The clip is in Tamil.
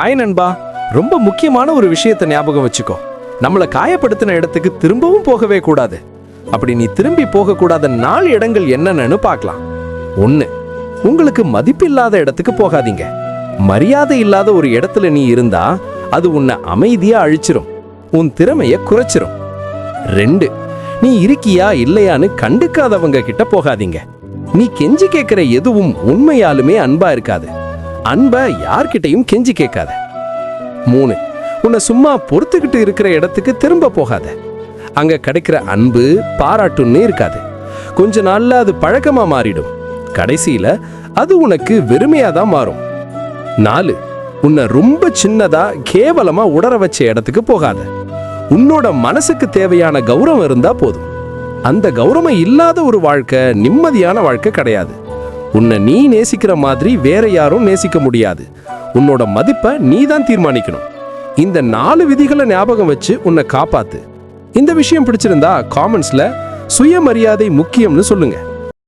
ஹாய் நண்பா. ரொம்ப முக்கியமான ஒரு விஷயத்தை ஞாபகம் வச்சுக்கோ. நம்மளை காயப்படுத்தின இடத்துக்கு திரும்பவும் போகவே கூடாது. அப்படி நீ திரும்பி போகக்கூடாத நாலு இடங்கள் என்னென்னு பார்க்கலாம். ஒன்று உங்களுக்கு மதிப்பில்லாத இடத்துக்கு போகாதீங்க. மரியாதை இல்லாத ஒரு இடத்துல நீ இருந்தா அது உன்னை அமைதியாக அழிச்சிரும். உன் திறமையை குறைச்சிரும். ரெண்டு நீ இருக்கியா இல்லையான்னு கண்டுக்காதவங்க கிட்ட போகாதீங்க. நீ கெஞ்சி கேட்குற எதுவும் உண்மையாலுமே அன்பா இருக்காது. அன்ப யார்கிட்டயும் கெஞ்சி கேட்காத. மூணு உன்னை சும்மா பொறுத்துக்கிட்டு இருக்கிற இடத்துக்கு திரும்ப போகாத. அங்க கிடைக்கிற அன்பு பாராட்டுன்னு இருக்காது. கொஞ்ச நாள்ல அது பழக்கமா மாறிடும். கடைசியில அது உனக்கு வெறுமையா தான் மாறும். நாலு உன்னை ரொம்ப சின்னதா கேவலமா உடற வச்ச இடத்துக்கு போகாத. உன்னோட மனசுக்கு தேவையான கௌரவம் இருந்தா போதும். அந்த கௌரவம் இல்லாத ஒரு வாழ்க்கை நிம்மதியான வாழ்க்கை கிடையாது. உன்னை நீ நேசிக்கிற மாதிரி வேற யாரும் நேசிக்க முடியாது. உன்னோட மதிப்பை நீ தான் தீர்மானிக்கணும். இந்த நாலு விதிகளை ஞாபகம் வச்சு உன்னை காப்பாத்து. இந்த விஷயம் பிடிச்சிருந்தா காமெண்ட்ஸ்ல சுயமரியாதை முக்கியம்னு சொல்லுங்கள்